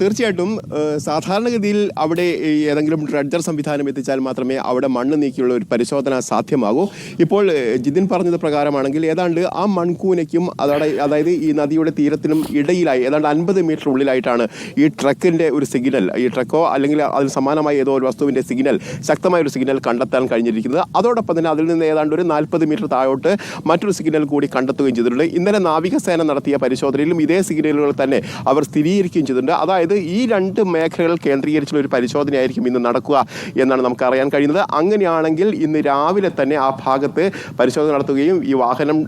തീർച്ചയായിട്ടും സാധാരണഗതിയിൽ അവിടെ ഏതെങ്കിലും ഡ്രഡ്ജർ സംവിധാനം എത്തിച്ചാൽ മാത്രമേ അവിടെ മണ്ണ് നീക്കിയുള്ള ഒരു പരിശോധന സാധ്യമാകൂ. ഇപ്പോൾ ജിതിൻ പറഞ്ഞത് പ്രകാരമാണെങ്കിൽ ഏതാണ്ട് ആ മൺകൂനയ്ക്കും അതോടെ അതായത് ഈ നദിയുടെ തീരത്തിനും ഇടയിലായി ഏതാണ്ട് അൻപത് മീറ്റർ ഉള്ളിലായിട്ടാണ് ഈ ട്രക്കിന്റെ ഒരു സിഗ്നൽ ഈ ട്രക്കോ അല്ലെങ്കിൽ അതിന് സമാനമായ ഏതോ ഒരു വസ്തുവിന്റെ സിഗ്നൽ ശക്തമായ ഒരു സിഗ്നൽ കണ്ടെത്താൻ കഴിഞ്ഞിരിക്കുന്നത്. അതോടൊപ്പം തന്നെ അതിൽ നിന്ന് ഏതാണ്ട് ഒരു നാൽപ്പത് മീറ്റർ താഴോട്ട് മറ്റൊരു സിഗ്നൽ കൂടി കണ്ടെത്തുകയും ചെയ്തിട്ടുണ്ട്. ഇന്നലെ നാവികസേന നടത്തിയ പരിശോധനയിലും ഇതേ സിഗ്നലുകൾ തന്നെ അവർ സ്ഥിരീകരിക്കുകയും ചെയ്തിട്ടുണ്ട്. അതായത് ഈ രണ്ട് മേഖലകൾ കേന്ദ്രീകരിച്ചുള്ള ഒരു പരിശോധനയായിരിക്കും ഇന്ന് നടക്കുക എന്നാണ് നമുക്ക് അറിയാൻ കഴിയുന്നത്. അങ്ങനെയാണെങ്കിൽ ഇന്ന് രാവിലെ തന്നെ ആ ഭാഗത്ത് പരിശോധന നടത്തുകയും ഈ വാഹനം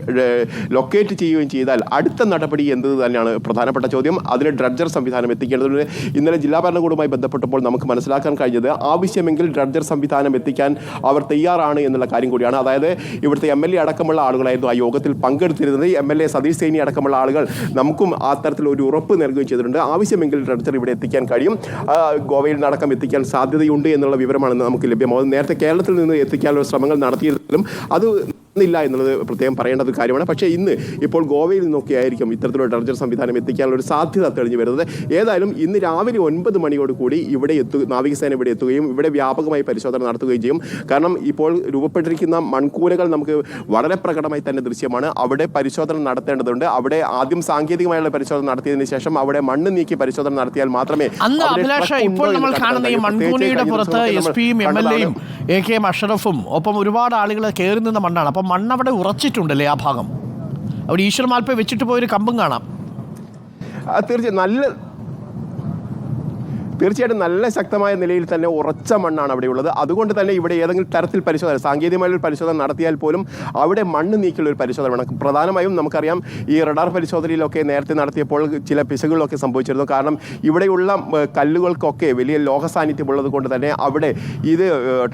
ലൊക്കേറ്റ് ചെയ്യുകയും ചെയ്താൽ അടുത്ത നടപടി എന്ത് തന്നെയാണ് പ്രധാനപ്പെട്ട ചോദ്യം. അതിന് ഡ്രഡ്ജർ സംവിധാനം എത്തിക്കേണ്ടതുണ്ട്. ഇന്നലെ ജില്ലാ ഭരണകൂടവുമായി ബന്ധപ്പെട്ടപ്പോൾ നമുക്ക് മനസ്സിലാക്കാൻ കഴിഞ്ഞത് ആവശ്യമെങ്കിൽ ഡ്രഡ്ജർ സംവിധാനം എത്തിക്കാൻ അവർ തയ്യാറാണ് എന്നുള്ള കാര്യം കൂടിയാണ്. അതായത് ഇവിടുത്തെ എം എൽ എ അടക്കമുള്ള ആളുകളായിരുന്നു ആ യോഗത്തിൽ പങ്കെടുത്തിരുന്നത്. M L A Satish Saini അടക്കമുള്ള ആളുകൾ നമുക്കും തരത്തിൽ ഒരു ഉറപ്പ് നൽകുകയും ചെയ്തിട്ടുണ്ട്. ആവശ്യമെങ്കിൽ ഡ്രഡ്ജർ ഇവിടെ എത്തിക്കാൻ കഴിയും. ഗോവയിൽ നടക്കം എത്തിക്കാൻ സാധ്യതയുണ്ട് എന്നുള്ള വിവരമാണ് നമുക്ക് ലഭ്യമാകുന്നത്. നേരത്തെ കേരളത്തിൽ നിന്ന് എത്തിക്കാനുള്ള ശ്രമങ്ങൾ നടത്തിയിരുന്നെങ്കിലും അത് ഇല്ല എന്നുള്ളത് പ്രത്യേകം പറയേണ്ട ഒരു കാര്യമാണ്. പക്ഷേ ഇന്ന് ഇപ്പോൾ ഗോവയിൽ നിന്നൊക്കെ ആയിരിക്കും ഇത്തരത്തിലുള്ള ടെർജർ സംവിധാനം എത്തിക്കാനുള്ള ഒരു സാധ്യത തെളിഞ്ഞു വരുന്നത്. ഏതായാലും ഇന്ന് രാവിലെ ഒൻപത് മണിയോട് കൂടി ഇവിടെ എത്തു നാവികസേന ഇവിടെ എത്തുകയും ഇവിടെ വ്യാപകമായി പരിശോധന നടത്തുകയും ചെയ്യും. കാരണം ഇപ്പോൾ രൂപപ്പെട്ടിരിക്കുന്ന മൺകൂലകൾ നമുക്ക് വളരെ പ്രകടമായി തന്നെ ദൃശ്യമാണ്. അവിടെ പരിശോധന നടത്തേണ്ടതുണ്ട്. അവിടെ ആദ്യം സാങ്കേതികമായുള്ള പരിശോധന നടത്തിയതിനു ശേഷം അവിടെ മണ്ണ് നീക്കി പരിശോധന നടത്തിയാൽ മാത്രമേ ഇപ്പോൾ നമ്മൾ കാണുന്ന ഈ മൺകൂനയുടെ പുറത്ത് എസ് പിയും എം എൽ എയും എ കെ എം അഷറഫും ഒപ്പം ഒരുപാട് ആളുകൾ കയറി നിന്ന മണ്ണാണ്. അപ്പം മണ്ണവിടെ ഉറച്ചിട്ടുണ്ടല്ലേ ആ ഭാഗം? അവിടെ ഈശ്വരമാൽപ്പ വെച്ചിട്ട് പോയൊരു കമ്പും കാണാം. തീർച്ചയായും. നല്ല തീർച്ചയായിട്ടും നല്ല ശക്തമായ നിലയിൽ തന്നെ ഉറച്ച മണ്ണാണ് അവിടെ ഉള്ളത്. അതുകൊണ്ട് തന്നെ ഇവിടെ ഏതെങ്കിലും തരത്തിൽ പരിശോധന സാങ്കേതികമായ ഒരു പരിശോധന നടത്തിയാൽ പോലും അവിടെ മണ്ണ് നീക്കിയുള്ള ഒരു പരിശോധന വേണം. പ്രധാനമായും നമുക്കറിയാം ഈ റഡാർ പരിശോധനയിലൊക്കെ നേരത്തെ നടത്തിയപ്പോൾ ചില പിശകുകളൊക്കെ സംഭവിച്ചിരുന്നു. കാരണം ഇവിടെയുള്ള കല്ലുകൾക്കൊക്കെ വലിയ ലോക സാന്നിധ്യമുള്ളത് കൊണ്ട് തന്നെ അവിടെ ഇത്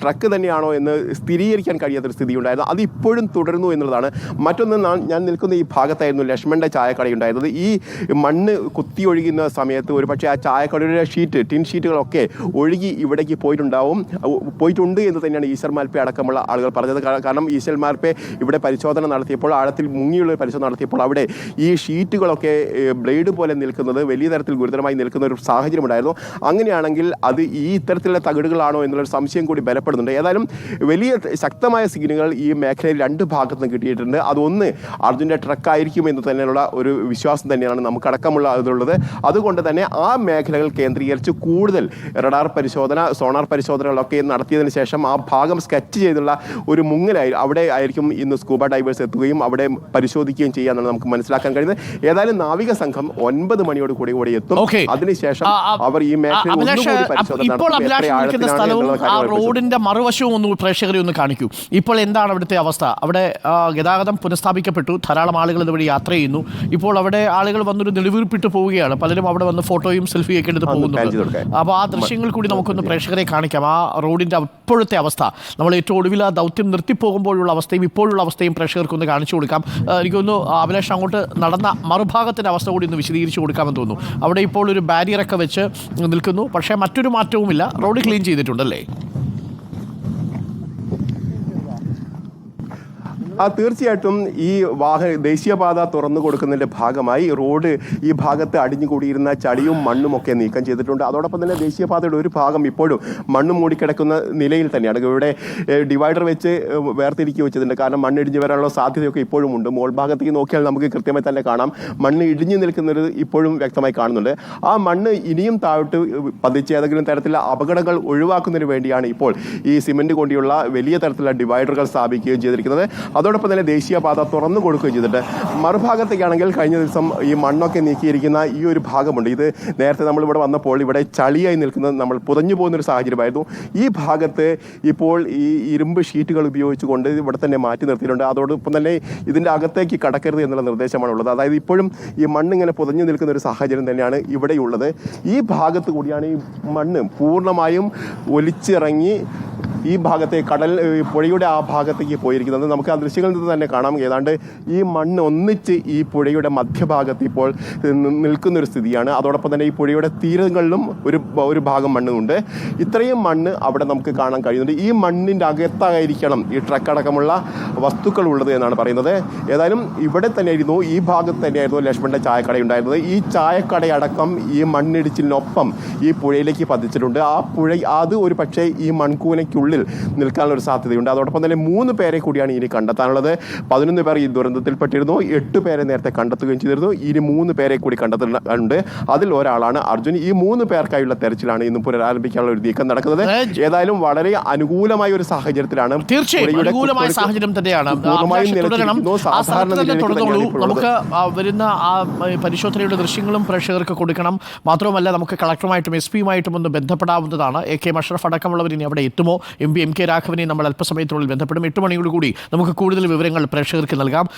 ട്രക്ക് തന്നെയാണോ എന്ന് സ്ഥിരീകരിക്കാൻ കഴിയാത്തൊരു സ്ഥിതി ഉണ്ടായിരുന്നു അത് ഇപ്പോഴും തുടരുന്നു എന്നുള്ളതാണ്. മറ്റൊന്ന് ഞാൻ നിൽക്കുന്ന ഈ ഭാഗത്തായിരുന്നു ലക്ഷ്മണന്റെ ചായക്കടയുണ്ടായിരുന്നത്. ഈ മണ്ണ് കുത്തി സമയത്ത് ഒരു പക്ഷേ ആ ചായക്കടയുടെ ഷീറ്റ് ടിൻ ഷീറ്റുകളൊക്കെ ഒഴുകി ഇവിടേക്ക് പോയിട്ടുണ്ടാവും. പോയിട്ടുണ്ട് എന്ന് തന്നെയാണ് ഈശ്വർ മാൽപ്പെ അടക്കമുള്ള ആളുകൾ പറഞ്ഞത്. കാരണം ഈശ്വർ മാൽപ്പെ ഇവിടെ പരിശോധന നടത്തിയപ്പോൾ ആഴത്തിൽ മുങ്ങിയുള്ള പരിശോധന നടത്തിയപ്പോൾ അവിടെ ഈ ഷീറ്റുകളൊക്കെ ബ്ലേഡ് പോലെ നിൽക്കുന്നത് വലിയ തരത്തിൽ ഗുരുതരമായി നിൽക്കുന്ന ഒരു സാഹചര്യം ഉണ്ടായിരുന്നു. അങ്ങനെയാണെങ്കിൽ അത് ഈ ഇത്തരത്തിലുള്ള തകിടുകളാണോ എന്നുള്ളൊരു സംശയം കൂടി ബലപ്പെടുന്നുണ്ട്. ഏതായാലും വലിയ ശക്തമായ സിഗ്നലുകൾ ഈ മേഖലയിൽ രണ്ട് ഭാഗത്തുനിന്ന് കിട്ടിയിട്ടുണ്ട്. അതൊന്ന് അർജുന്റെ ട്രക്കായിരിക്കും എന്ന് തന്നെയുള്ള ഒരു വിശ്വാസം തന്നെയാണ് നമുക്കടക്കമുള്ള അതിലുള്ളത്. അതുകൊണ്ട് തന്നെ ആ മേഖലകൾ കേന്ദ്രീകരിച്ച് കൂടുതൽ റഡാർ പരിശോധന സോണാർ പരിശോധനകളൊക്കെ നടത്തിയതിന് ശേഷം ആ ഭാഗം സ്കെച്ച് ചെയ്തുള്ള ഒരു മുങ്ങലായി അവിടെ ആയിരിക്കും ഇന്ന് സ്കൂബ ഡൈവേഴ്സ് എത്തുകയും അവിടെ പരിശോധിക്കുകയും ചെയ്യാന്നാണ് നമുക്ക് മനസ്സിലാക്കാൻ കഴിയുന്നത്. ഏതായാലും നാവിക സംഘം ഒൻപത് മണിയോട് കൂടി കൂടി എത്തും. അതിനുശേഷം അവർ ഈ. റോഡിന്റെ മറുവശവും ഒന്ന് പ്രേക്ഷകരെ ഒന്ന് കാണിക്കൂ. ഇപ്പോൾ എന്താണ് അവിടുത്തെ അവസ്ഥ? അവിടെ ഗതാഗതം പുനഃസ്ഥാപിക്കപ്പെട്ടു. ധാരാളം ആളുകൾ ഇതുവഴി യാത്ര ചെയ്യുന്നു. ഇപ്പോൾ അവിടെ ആളുകൾ വന്നൊരു നെടുവീർപ്പിട്ട് പോവുകയാണ്. പലരും അവിടെ വന്ന് ഫോട്ടോയും സെൽഫിയൊക്കെ എടുത്ത് പോകുന്നുണ്ട്. അപ്പോൾ ആ ദൃശ്യങ്ങൾ കൂടി നമുക്കൊന്ന് പ്രേക്ഷകരെ കാണിക്കാം. ആ റോഡിന്റെ ഇപ്പോഴത്തെ അവസ്ഥ. നമ്മൾ ഏറ്റവും ഒടുവിൽ ആ ദൗത്യം നിർത്തിപ്പോകുമ്പോഴുള്ള അവസ്ഥയും ഇപ്പോഴുള്ള അവസ്ഥയും പ്രേക്ഷകർക്കൊന്ന് കാണിച്ചു കൊടുക്കാം. എനിക്കൊന്ന് അഭിലാഷ് അങ്ങോട്ട് നടന്ന മറുഭാഗത്തിന്റെ അവസ്ഥ കൂടി ഒന്ന് വിശദീകരിച്ചു കൊടുക്കാമെന്ന് തോന്നുന്നു. അവിടെ ഇപ്പോൾ ഒരു ബാരിയറൊക്കെ വെച്ച് നിൽക്കുന്നു. പക്ഷേ മറ്റൊരു മാറ്റവുമില്ല. റോഡ് ക്ലീൻ ചെയ്തിട്ടുണ്ടല്ലേ? ആ തീർച്ചയായിട്ടും ഈ വാഹ ദേശീയപാത തുറന്നു കൊടുക്കുന്നതിന്റെ ഭാഗമായി റോഡ് ഈ ഭാഗത്ത് അടിഞ്ഞുകൂടിയിരുന്ന ചളിയും മണ്ണും ഒക്കെ നീക്കം ചെയ്തിട്ടുണ്ട്. അതോടൊപ്പം തന്നെ ദേശീയപാതയുടെ ഒരു ഭാഗം ഇപ്പോഴും മണ്ണ് മൂടിക്കിടക്കുന്ന നിലയിൽ തന്നെയാണ്. ഇവിടെ ഡിവൈഡർ വെച്ച് വേർതിരിക്കി വെച്ചിട്ടുണ്ട്. കാരണം മണ്ണ് ഇടിഞ്ഞു വരാനുള്ള സാധ്യതയൊക്കെ ഇപ്പോഴും ഉണ്ട്. മോൾ ഭാഗത്തേക്ക് നോക്കിയാൽ നമുക്ക് കൃത്യമായി തന്നെ കാണാം. മണ്ണ് ഇടിഞ്ഞു നിൽക്കുന്നത് ഇപ്പോഴും വ്യക്തമായി കാണുന്നുണ്ട്. ആ മണ്ണ് ഇനിയും താഴോട്ട് പതിച്ച് ഏതെങ്കിലും തരത്തിലുള്ള അപകടങ്ങൾ ഒഴിവാക്കുന്നതിന് വേണ്ടിയാണ് ഇപ്പോൾ ഈ സിമന്റ് കൊണ്ടുള്ള വലിയ തരത്തിലുള്ള ഡിവൈഡറുകൾ സ്ഥാപിക്കുകയും ചെയ്തിരിക്കുന്നത്. അതോടൊപ്പം തന്നെ ദേശീയപാത തുറന്നു കൊടുക്കുകയും ചെയ്തിട്ട് മറുഭാഗത്തേക്കാണെങ്കിൽ കഴിഞ്ഞ ദിവസം ഈ മണ്ണൊക്കെ നീക്കിയിരിക്കുന്ന ഈ ഒരു ഭാഗമുണ്ട്. ഇത് നേരത്തെ നമ്മൾ ഇവിടെ വന്നപ്പോൾ ഇവിടെ ചളിയായി നിൽക്കുന്നത് നമ്മൾ പുതഞ്ഞു പോകുന്ന ഒരു സാഹചര്യമായിരുന്നു. ഈ ഭാഗത്ത് ഇപ്പോൾ ഈ ഇരുമ്പ് ഷീറ്റുകൾ ഉപയോഗിച്ചുകൊണ്ട് ഇവിടെ തന്നെ മാറ്റി നിർത്തിയിട്ടുണ്ട്. അതോടൊപ്പം തന്നെ ഇതിന്റെ അകത്തേക്ക് കടക്കരുത് എന്നുള്ള നിർദ്ദേശമാണ് ഉള്ളത് അതായത് ഇപ്പോഴും ഈ മണ്ണ് ഇങ്ങനെ പുതഞ്ഞു നിൽക്കുന്ന ഒരു സാഹചര്യം തന്നെയാണ് ഇവിടെയുള്ളത്. ഈ ഭാഗത്ത് കൂടിയാണ് ഈ മണ്ണ് പൂർണമായും ഒലിച്ചിറങ്ങി ഈ ഭാഗത്തെ കടൽ പുഴയുടെ ആ ഭാഗത്തേക്ക് പോയിരിക്കുന്നത്. നമുക്ക് ആ ദൃശ്യങ്ങളിൽ നിന്ന് തന്നെ കാണാം. ഏതാണ്ട് ഈ മണ്ണ് ഒന്നിച്ച് ഈ പുഴയുടെ മധ്യഭാഗത്ത് ഇപ്പോൾ നിൽക്കുന്നൊരു സ്ഥിതിയാണ്. അതോടൊപ്പം തന്നെ ഈ പുഴയുടെ തീരങ്ങളിലും ഒരു ഒരു ഭാഗം മണ്ണുണ്ട്. ഇത്രയും മണ്ണ് അവിടെ നമുക്ക് കാണാൻ കഴിയുന്നുണ്ട്. ഈ മണ്ണിന്റെ അകത്തായിരിക്കണം ഈ ട്രക്ക് അടക്കമുള്ള വസ്തുക്കൾ ഉള്ളത് എന്നാണ് പറയുന്നത്. ഏതായാലും ഇവിടെ തന്നെയായിരുന്നു ഈ ഭാഗത്ത് തന്നെയായിരുന്നു ലക്ഷ്മണന്റെ ചായക്കട ഉണ്ടായിരുന്നത്. ഈ ചായക്കടയടക്കം ഈ മണ്ണിടിച്ചിലിനൊപ്പം ഈ പുഴയിലേക്ക് പതിച്ചിട്ടുണ്ട്. ആ പുഴ അത് ഒരു പക്ഷേ ഈ മൺകൂനയ്ക്കുള്ളിൽ നിൽക്കാനുള്ള ഒരു സാധ്യതയുണ്ട്. അതോടൊപ്പം തന്നെ മൂന്ന് പേരെ കൂടിയാണ് ഇനി കണ്ടെത്താനുള്ളത്. പതിനൊന്ന് പേർ ഈ ദുരന്തത്തിൽപ്പെട്ടിരുന്നു എട്ട് പേരെ നേരത്തെ കണ്ടെത്തുകയും ചെയ്തിരുന്നു. ഇനി മൂന്ന് പേരെ കൂടി കണ്ടെത്തുന്നുണ്ട്. അതിൽ ഒരാളാണ് അർജുൻ. ഈ മൂന്ന് പേർക്കായുള്ള തെരച്ചിലാണ് ഇന്ന് പുനരാരംഭിക്കാനുള്ള ഒരു നീക്കം നടക്കുന്നത്. ഏതായാലും വളരെ അനുകൂലമായ ഒരു സാഹചര്യത്തിലാണ് തീർച്ചയായും അനുകൂലമായ സാഹചര്യം തന്നെയാണ്. നമുക്ക് വരുന്ന ആ പരിശോധനയുടെ ദൃശ്യങ്ങളും പ്രേക്ഷകർക്ക് കൊടുക്കണം. മാത്രമല്ല നമുക്ക് കളക്ടറുമായിട്ടും എസ് പിയുമായിട്ടും ഒന്ന് ബന്ധപ്പെടാവുന്നതാണ്. എ കെ മഷറഫ് അടക്കമുള്ളവർ ഇനി അവിടെ എത്തുമോ? എം പി എം കെ രാഘവനെ നമ്മൾ അല്പസമയത്തിനുള്ളിൽ ബന്ധപ്പെടും. എട്ട് മണിയോടുകൂടി നമുക്ക് കൂടുതൽ വിവരങ്ങൾ പ്രേക്ഷകർക്ക് നൽകാം.